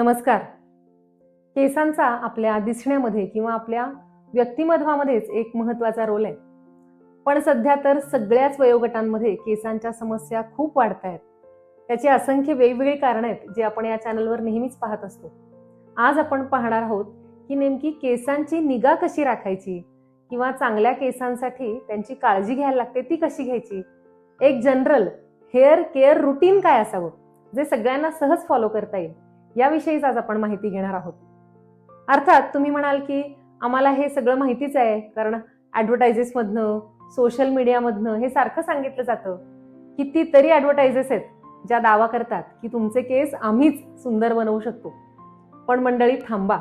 नमस्कार. केसांचा आपल्या दिसण्यामध्ये किंवा आपल्या व्यक्तिमत्वामध्येच एक महत्त्वाचा रोल आहे. पण सध्या तर सगळ्याच वयोगटांमध्ये केसांच्या समस्या खूप वाढत आहेत त्याची असंख्य वेगवेगळी कारणं आहेत जे आपण या चॅनलवर नेहमीच पाहत असतो. आज आपण पाहणार आहोत की नेमकी केसांची निगा कशी राखायची किंवा चांगल्या केसांसाठी त्यांची काळजी घ्यायला लागते ती कशी घ्यायची? एक जनरल हेअर केअर रुटीन काय असावं? जे सगळ्यांना सहज फॉलो करता येईल. याविषयीच आज आपण माहिती घेणार आहोत. अर्थात तुम्ही म्हणाल की आम्हाला हे सगळं माहितीच आहे कारण ॲडव्हर्टायजेसमधनं सोशल मीडियामधनं हे सारखं सांगितलं जातं. कितीतरी ॲडव्हर्टायजेस आहेत ज्या दावा करतात की तुमचे केस आम्हीच सुंदर बनवू शकतो. पण मंडळी थांबा.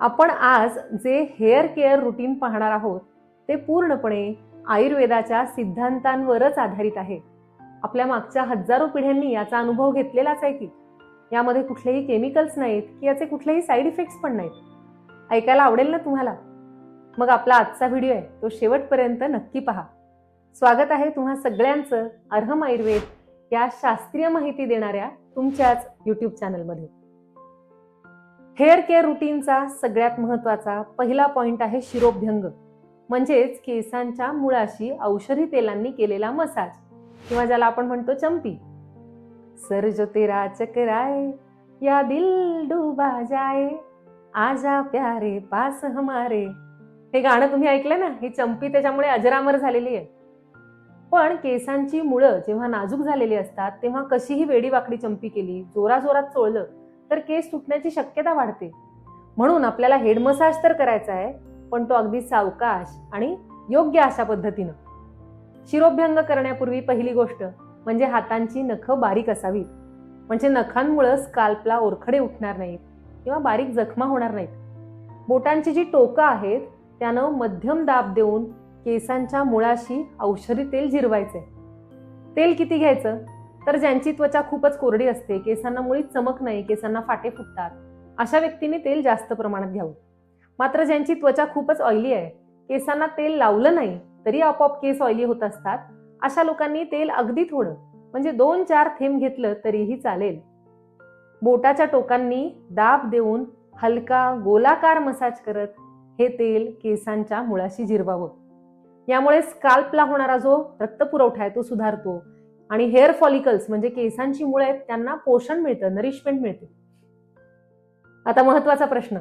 आपण आज जे हेअर केअर रुटीन पाहणार आहोत ते पूर्णपणे आयुर्वेदाच्या सिद्धांतांवरच आधारित आहे. आपल्या मागच्या हजारो पिढ्यांनी याचा अनुभव घेतलेलाच आहे की यामध्ये कुठलेही केमिकल्स नाहीत की याचे कुठलेही साईड इफेक्ट्स पण नाहीत. ऐकायला आवडेल ना तुम्हाला? मग आपला आजचा व्हिडिओ आहे तो शेवटपर्यंत नक्की पहा. स्वागत आहे तुम्हा सगळ्यांचं अर्हम आयुर्वेद या शास्त्रीय माहिती देणाऱ्या तुमच्याच युट्यूब चॅनलमध्ये हेअर केअर रुटीनचा सगळ्यात महत्त्वाचा पहिला पॉइंट आहे शिरोभ्यंग. म्हणजेच केसांच्या मुळाशी औषधी तेलांनी केलेला मसाज किंवा ज्याला आपण म्हणतो चंपी. सर जो तेरा चकराए या दिल डूबा जाए आजा प्यारे पास हमारे. हे गाणं तुम्ही ऐकलं ना? ही चंपी त्याच्यामुळे अजरामर झालेली आहे. पण केसांची मुळं जेव्हा नाजूक झालेली असतात तेव्हा कशीही वेडीवाकडी चंपी केली जोराजोरात चोळलं तर केस तुटण्याची शक्यता वाढते. म्हणून आपल्याला हेड मसाज तर करायचा आहे पण तो अगदी सावकाश आणि योग्य अशा पद्धतीनं. शिरोभ्यंग करण्यापूर्वी पहिली गोष्ट म्हणजे हातांची नखं बारीक असावीत. म्हणजे नखांमुळं स्काल्पला ओरखडे उठणार नाहीत किंवा बारीक जखमा होणार नाहीत. बोटांची जी टोकं आहेत त्यानं मध्यम दाब देऊन केसांच्या मुळाशी औषधी तेल जिरवायचे. तेल किती घ्यायचं? तर ज्यांची त्वचा खूपच कोरडी असते केसांना मुळीच चमक नाही केसांना फाटे फुटतात अशा व्यक्तीने तेल जास्त प्रमाणात घ्यावं. मात्र ज्यांची त्वचा खूपच ऑइली आहे केसांना तेल लावलं नाही तरी आपोआप केस ऑइली होत असतात अशा लोकांनी तेल अगदी थोडं म्हणजे दोन चार थेंब घेतलं तरीही चालेल. बोटाच्या टोकांनी दाब देऊन हलका गोलाकार मसाज करत हे तेल केसांच्या मुळाशी जिरवावं. यामुळे स्काल्पला होणारा जो रक्तपुरवठा आहे तो सुधारतो आणि हेअर फॉलिकल्स म्हणजे केसांची मुळे आहेत त्यांना पोषण मिळतं नरिशमेंट मिळते. आता महत्त्वाचा प्रश्न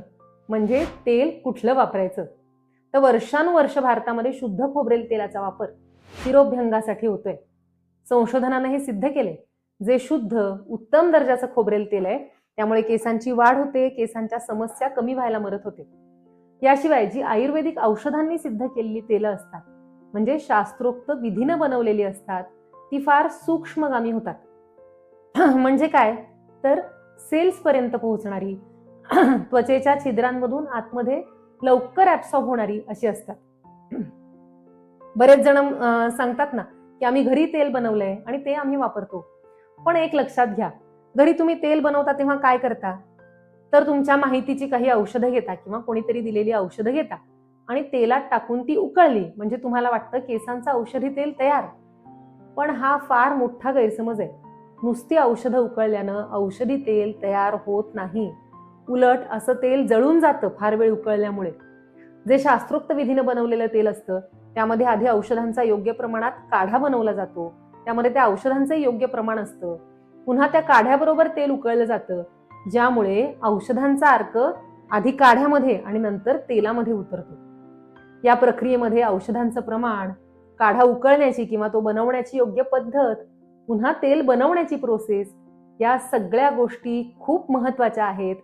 म्हणजे तेल कुठलं वापरायचं? तर वर्षानुवर्ष भारतामध्ये शुद्ध खोबरेल तेलाचा वापर शिरोभ्यंगासाठी होतोय. संशोधनानं हे सिद्ध केले जे शुद्ध उत्तम दर्जाचं खोबरेल तेल आहे त्यामुळे केसांची वाढ होते केसांच्या समस्या कमी व्हायला मदत होते. याशिवाय जी आयुर्वेदिक औषधांनी सिद्ध केलेली तेलं असतात म्हणजे शास्त्रोक्त विधीनं बनवलेली असतात ती फार सूक्ष्मगामी होतात. म्हणजे काय? तर सेल्स पर्यंत पोहोचणारी त्वचेच्या छिद्रांमधून आतमध्ये लवकर ॲब्सॉर्ब होणारी अशी असतात. बरेच जण सांगतात ना की आम्ही घरी तेल बनवलंय आणि ते आम्ही वापरतो. पण एक लक्षात घ्या घरी तुम्ही तेल बनवता तेव्हा काय करता? तर तुमच्या माहितीची काही औषधं घेता किंवा कोणीतरी दिलेली औषधं घेता आणि तेलात टाकून ती उकळली. म्हणजे तुम्हाला वाटतं केसांचं औषधी तेल तयार. पण हा फार मोठा गैरसमज आहे. नुसती औषधं उकळल्यानं औषधी तेल तयार होत नाही. उलट असं तेल जळून जातं फार वेळ उकळल्यामुळे. जे शास्त्रोक्त विधीनं बनवलेलं तेल असतं त्यामध्ये आधी औषधांचा योग्य प्रमाणात काढा बनवला जातो. त्यामध्ये त्या औषधांचं योग्य प्रमाण असतं. पुन्हा त्या काढ्याबरोबर तेल उकळलं जातं ज्यामुळे औषधांचा अर्क आधी काढ्यामध्ये आणि नंतर तेलामध्ये उतरतो. या प्रक्रियेमध्ये औषधांचं प्रमाण काढा उकळण्याची किंवा तो बनवण्याची योग्य पद्धत पुन्हा तेल बनवण्याची प्रोसेस या सगळ्या गोष्टी खूप महत्त्वाच्या आहेत.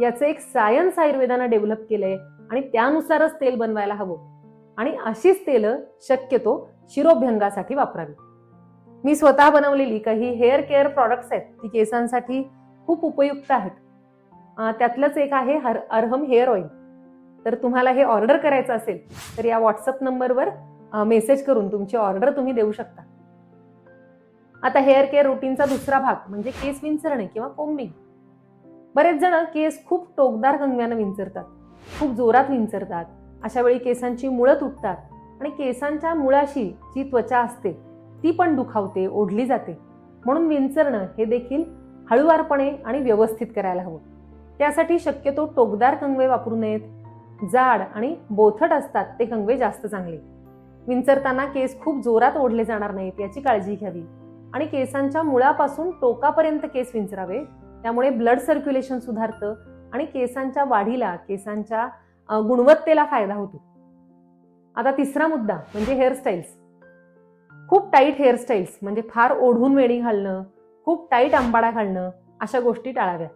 याचं एक सायन्स आयुर्वेदानं डेव्हलप केलंय. आणि त्यानुसारच तेल बनवायला हवं. आणि अशीच तेलं शक्यतो शिरोभ्यंगासाठी वापरावी. मी स्वतः बनवलेली काही हेअर केअर प्रॉडक्ट्स आहेत ती केसांसाठी खूप उपयुक्त आहेत. त्यातलंच एक आहे हर अर्हम हेअर ऑइल. तर तुम्हाला हे ऑर्डर करायचं असेल तर या व्हॉट्सअप नंबरवर मेसेज करून तुमची ऑर्डर तुम्ही देऊ शकता. आता हेअर केअर रुटीनचा दुसरा भाग म्हणजे केस विंचरणे किंवा कोंबिंग. बरेच जण केस खूप टोकदार कंगव्यानं विंचरतात. खूप जोरात विंचरतात. अशा वेळी केसांची मुळं तुटतात आणि केसांच्या मुळाशी जी त्वचा असते ती पण दुखावते ओढली जाते. म्हणून विंचरणं हे देखील हळुवारपणे आणि व्यवस्थित करायला हवं. त्यासाठी शक्यतो टोकदार कंगवे वापरू नयेत. जाड आणि बोथट असतात ते कंगवे जास्त चांगले. विंचरताना केस खूप जोरात ओढले जाणार नाहीत याची काळजी घ्यावी. आणि केसांच्या मुळापासून टोकापर्यंत केस विंचरावे त्यामुळे ब्लड सर्क्युलेशन सुधारतं आणि केसांच्या वाढीला केसांच्या गुणवत्तेला फायदा होतो. आता तिसरा मुद्दा म्हणजे हेअरस्टाईल्स खूप टाईट हेअरस्टाईल्स म्हणजे फार ओढून वेणी घालणं खूप टाईट आंबाडा घालणं अशा गोष्टी टाळाव्या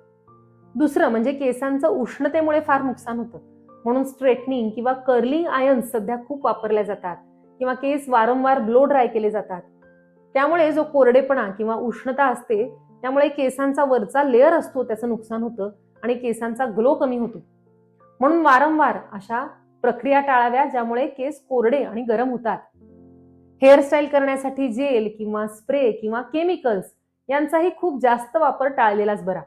दुसरं म्हणजे केसांचं उष्णतेमुळे फार नुकसान होतं. म्हणून स्ट्रेटनिंग किंवा कर्लिंग आयन्स सध्या खूप वापरल्या जातात किंवा केस वारंवार ब्लो ड्राय केले जातात. त्यामुळे जो कोरडेपणा किंवा उष्णता असते त्यामुळे केसांचा वरचा लेअर असतो त्याचं नुकसान होतं. आणि केसांचा ग्लो कमी होतो. म्हणून वारंवार अशा प्रक्रिया टाळाव्या ज्यामुळे केस कोरडे आणि गरम होतात. हेअरस्टाईल करण्यासाठी जेल किंवा स्प्रे किंवा केमिकल्स यांचाही खूप जास्त वापर टाळलेलाच बरा.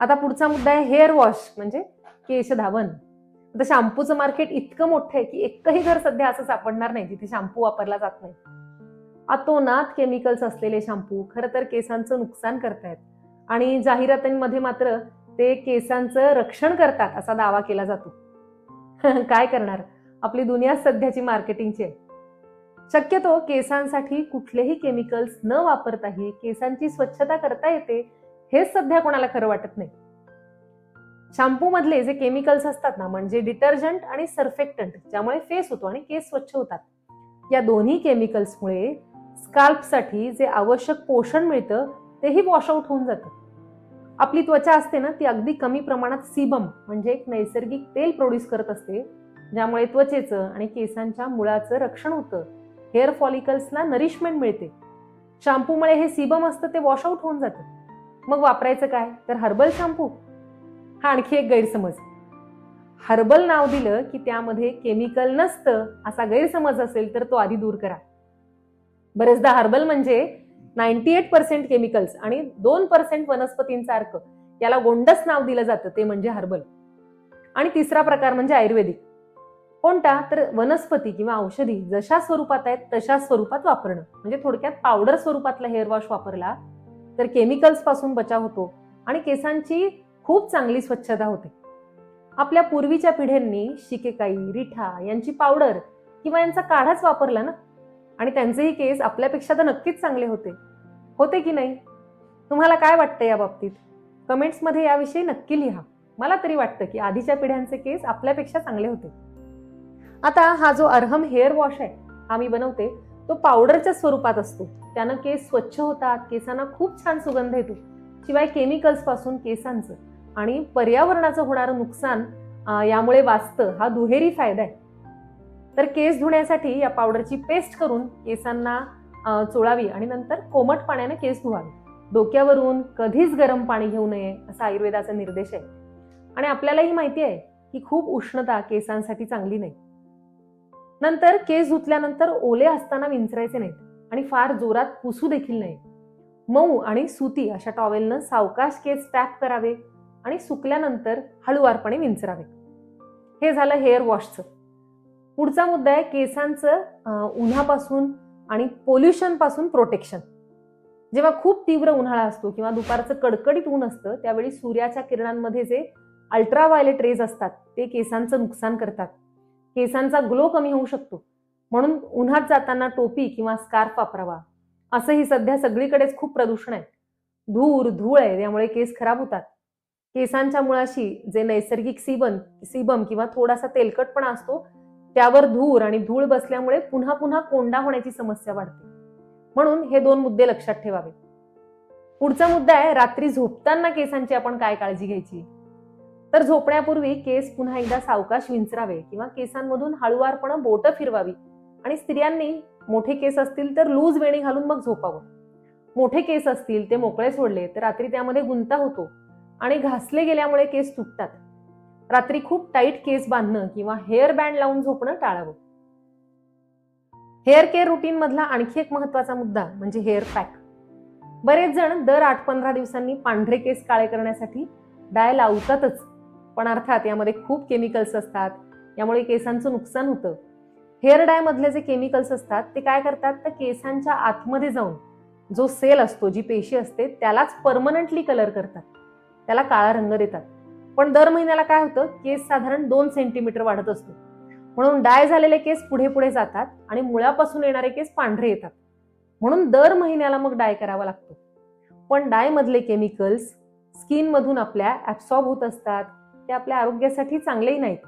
आता पुढचा मुद्दा आहे हेअर वॉश म्हणजे केश धावन. आता शॅम्पूचं मार्केट इतकं मोठं आहे की एकही घर सध्या असं सापडणार नाही जिथे शॅम्पू वापरला जात नाही. अतोनात केमिकल्स असलेले शॅम्पू खरं तर केसांचं नुकसान करतायत. आणि जाहिरातींमध्ये मात्र ते केसांचं रक्षण करतात असा दावा केला जातो. काय करणार? आपली दुनिया सध्याची मार्केटिंगची आहे. शक्यतो केसांसाठी कुठलेही केमिकल्स न वापरताही केसांची स्वच्छता करता येते हेच सध्या कोणाला खरं वाटत नाही. शॅम्पू मधले जे केमिकल्स असतात ना म्हणजे डिटर्जंट आणि सर्फेक्टंट ज्यामुळे फेस होतो आणि केस स्वच्छ होतात. या दोन्ही केमिकल्समुळे स्काल्पसाठी जे आवश्यक पोषण मिळतं तेही वॉशआउट होऊन जातं. आपली त्वचा असते ना ती अगदी कमी प्रमाणात सीबम म्हणजे एक नैसर्गिक तेल प्रोड्यूस करत असते ज्यामुळे त्वचेचं आणि केसांच्या मुळाचं रक्षण होतं. हेअर फॉलिकल्सला नरिशमेंट मिळते. शॅम्पूमुळे हे सीबम असतं ते वॉशआउट होऊन जातं. मग वापरायचं काय? तर हर्बल शॅम्पू हा आणखी एक गैरसमज. हर्बल नाव दिलं की त्यामध्ये केमिकल नसतं असा गैरसमज असेल तर तो आधी दूर करा. बरेचदा हर्बल म्हणजे नाईन्टी एट पर्सेंट केमिकल्स आणि दोन पर्सेंट वनस्पतींचा अर्क याला गोंडस नाव दिलं जातं ते म्हणजे हर्बल. आणि तिसरा प्रकार म्हणजे आयुर्वेदिक. कोणता? तर वनस्पती किंवा औषधी जशा स्वरूपात आहेत तशा स्वरूपात वापरणं. म्हणजे थोडक्यात पावडर स्वरूपातला हेअर वॉश वापरला तर केमिकल्सपासून बचाव होतो आणि केसांची खूप चांगली स्वच्छता होते. आपल्या पूर्वीच्या पिढ्यांनी शिकेकाई रिठा यांची पावडर किंवा यांचा काढाच वापरला ना आणि त्यांचेही केस आपल्यापेक्षा तर नक्कीच चांगले होते. होते की नाही? तुम्हाला काय वाटतं या बाबतीत? कमेंट्समध्ये याविषयी नक्की लिहा. मला तरी वाटतं की आधीच्या पिढ्यांचे केस आपल्यापेक्षा चांगले होते. आता हा जो अर्हम हेअर वॉश आहे हा मी बनवते तो पावडरच्या स्वरूपात असतो. त्यानं केस स्वच्छ होतात केसांना खूप छान सुगंध येतो. शिवाय केमिकल्सपासून केसांचं आणि पर्यावरणाचं होणारं नुकसान यामुळे वाचतं. हा दुहेरी फायदा आहे. तर केस धुण्यासाठी या पावडरची पेस्ट करून केसांना चोळावी आणि नंतर कोमट पाण्याने केस धुवावे. डोक्यावरून कधीच गरम पाणी घेऊ नये असा आयुर्वेदाचा निर्देश आहे. आणि आपल्यालाही माहिती आहे की खूप उष्णता केसांसाठी चांगली नाही. नंतर केस धुतल्यानंतर ओले असताना विंचरायचे नाहीत आणि फार जोरात पुसू देखील नाही मऊ आणि सुती अशा टॉवेलनं सावकाश केस टॅप करावे आणि सुकल्यानंतर हळुवारपणे विंचरावे. हे झालं हेअर वॉशचं. पुढचा मुद्दा आहे केसांचं उन्हापासून आणि पोल्युशनपासून प्रोटेक्शन. जेव्हा खूप तीव्र उन्हाळा असतो किंवा दुपारचं कडकडीत ऊन असतं त्यावेळी सूर्याच्या किरणांमध्ये जे अल्ट्राव्हायलेट रेज असतात ते केसांचं नुकसान करतात. केसांचा ग्लो कमी होऊ शकतो. म्हणून उन्हात जाताना टोपी किंवा स्कार्फ वापरावा. असंही सध्या सगळीकडेच खूप प्रदूषण आहे. धूर धूळ आहे त्यामुळे केस खराब होतात. केसांच्या मुळाशी जे नैसर्गिक सीबन सीबम किंवा थोडासा तेलकटपणा असतो त्यावर धूर आणि धूळ बसल्यामुळे पुन्हा पुन्हा कोंडा होण्याची समस्या वाढते. म्हणून हे दोन मुद्दे लक्षात ठेवावे. पुढचा मुद्दा आहे रात्री झोपताना केसांची आपण काय काळजी घ्यायची? तर झोपण्यापूर्वी केस पुन्हा एकदा सावकाश विंचरावे किंवा केसांमधून हळुवारपणे बोटं फिरवावी आणि स्त्रियांनी मोठे केस असतील तर लूज वेणी घालून मग झोपावं. मोठे केस असतील ते मोकळे सोडले तर रात्री त्यामध्ये गुंता होतो आणि घासले गेल्यामुळे केस तुटतात. रात्री खूप टाईट केस बांधणं किंवा हेअर बँड लावून झोपणं टाळावं. हेअर केअर रुटीन मधला आणखी एक महत्त्वाचा मुद्दा म्हणजे हेअर पॅक बरेच जण दर आठ पंधरा दिवसांनी पांढरे केस काळे करण्यासाठी डाय लावतातच. पण अर्थात यामध्ये खूप केमिकल्स असतात. यामुळे केसांचं नुकसान होतं. हेअर डाय मधले जे केमिकल्स असतात ते काय करतात? तर केसांच्या आतमध्ये जाऊन जो सेल असतो जी पेशी असते त्यालाच परमनंटली कलर करतात. त्याला काळा रंग देतात. पण दर महिन्याला काय होतं? केस साधारण दोन सेंटीमीटर वाढत असतो. म्हणून डाय झालेले केस पुढे पुढे जातात आणि मुळापासून येणारे केस पांढरे येतात. म्हणून दर महिन्याला मग डाय करावा लागतो. पण डायमधले केमिकल्स स्किनमधून आपल्या ॲब्सॉर्ब होत असतात. ते आपल्या आरोग्यासाठी चांगलेही नाहीत.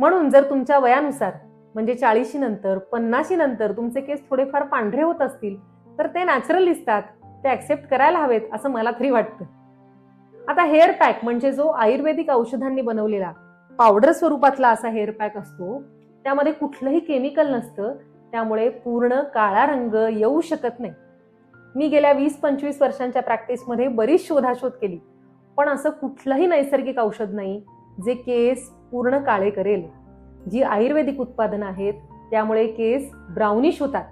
म्हणून जर तुमच्या वयानुसार म्हणजे चाळीशी नंतर पन्नाशी नंतर तुमचे केस थोडेफार पांढरे होत असतील तर ते नॅचरल दिसतात. ते ऍक्सेप्ट करायला हवेत असं मला तरी वाटतं. आता हेअर पॅक म्हणजे जो आयुर्वेदिक औषधांनी बनवलेला पावडर स्वरूपातला असा हेअर पॅक असतो त्यामध्ये कुठलंही केमिकल नसतं त्यामुळे पूर्ण काळा रंग येऊ शकत नाही. मी गेल्या वीस पंचवीस वर्षांच्या प्रॅक्टिसमध्ये बरीच शोधाशोध केली पण असं कुठलंही नैसर्गिक औषध नाही जे केस पूर्ण काळे करेल. जी आयुर्वेदिक उत्पादनं आहेत त्यामुळे केस ब्राउनिश होतात.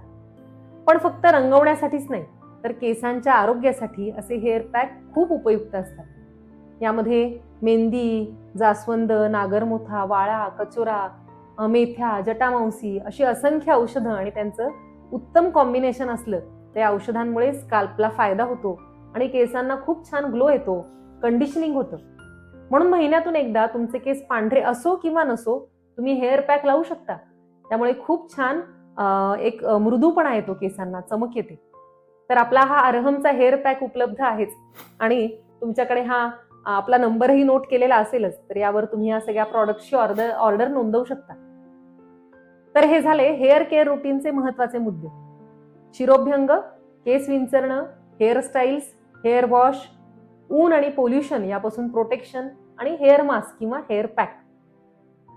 पण फक्त रंगवण्यासाठीच नाही तर केसांच्या आरोग्यासाठी असे हेअर पॅक खूप उपयुक्त असतात. यामध्ये मेंदी जास्वंद नागरमोथा वाळा कचोरा मेथ्या जटामांसी अशी असंख्य औषधं आणि त्यांचं उत्तम कॉम्बिनेशन असलं त्या औषधांमुळे स्काल्पला फायदा होतो आणि केसांना खूप छान ग्लो येतो कंडिशनिंग होतं. म्हणून महिन्यातून एकदा तुमचे केस पांढरे असो किंवा नसो तुम्ही हेअर पॅक लावू शकता. त्यामुळे खूप छान एक मृदूपणा येतो केसांना चमक येते. तर आपला हा अरहमचा हेअर पॅक उपलब्ध आहेच. आणि तुमच्याकडे हा आपला नंबरही नोट केलेला असेलच तर यावर तुम्ही या सगळ्या प्रॉडक्टची ऑर्डर ऑर्डर नोंदवू शकता. तर हे झाले हेअर केअर रुटीनचे महत्त्वाचे मुद्दे. शिरोभ्यंग केस विंचरणं हेअरस्टाईल्स हेअर वॉश ऊन आणि पोल्युशन यापासून प्रोटेक्शन आणि हेअर मास्क किंवा हेअर पॅक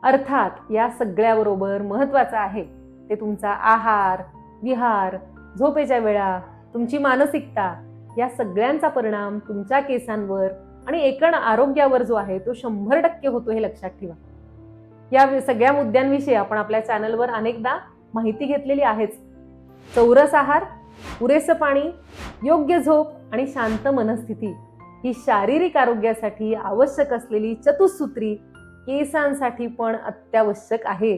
अर्थात या सगळ्याबरोबर महत्वाचं आहे ते तुमचा आहार विहार झोपेच्या वेळा तुमची मानसिकता या सगळ्यांचा परिणाम तुमच्या केसांवर आणि एकण आरोग्यावर जो आहे तो शंभर टक्के होतो हे लक्षात ठेवा. या सगळ्या मुद्द्यांविषयी आपण आपल्या चॅनलवर अनेकदा माहिती घेतलेली आहेच. चौरस आहार पुरेसं पाणी योग्य झोप आणि शांत मनस्थिती ही शारीरिक आरोग्यासाठी आवश्यक असलेली चतुसूत्री केसांसाठी पण अत्यावश्यक आहे.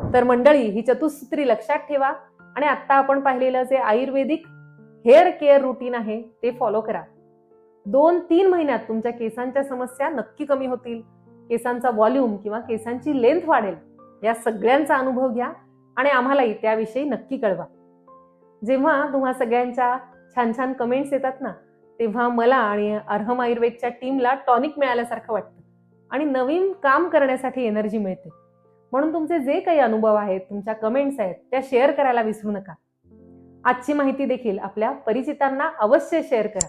तर मंडळी ही चतुसूत्री लक्षात ठेवा आणि आत्ता आपण पाहिलेलं जे आयुर्वेदिक हेअर केअर रुटीन आहे ते फॉलो करा. दोन तीन महिन्यात तुमच्या केसांच्या समस्या नक्की कमी होतील. केसांचा व्हॉल्यूम किंवा केसांची लेंथ वाढेल या सगळ्यांचा अनुभव घ्या आणि आम्हालाही त्याविषयी नक्की कळवा. जेव्हा तुम्हा सगळ्यांच्या छान छान कमेंट्स येतात ना तेव्हा मला आणि अर्हम आयुर्वेदच्या टीमला टॉनिक मिळाल्यासारखं वाटतं आणि नवीन काम करण्यासाठी एनर्जी मिळते. म्हणून तुमचे जे काही अनुभव आहेत तुमच्या कमेंट्स आहेत त्या शेअर करायला विसरू नका. आजची माहिती देखील आपल्या परिचितांना अवश्य शेअर करा.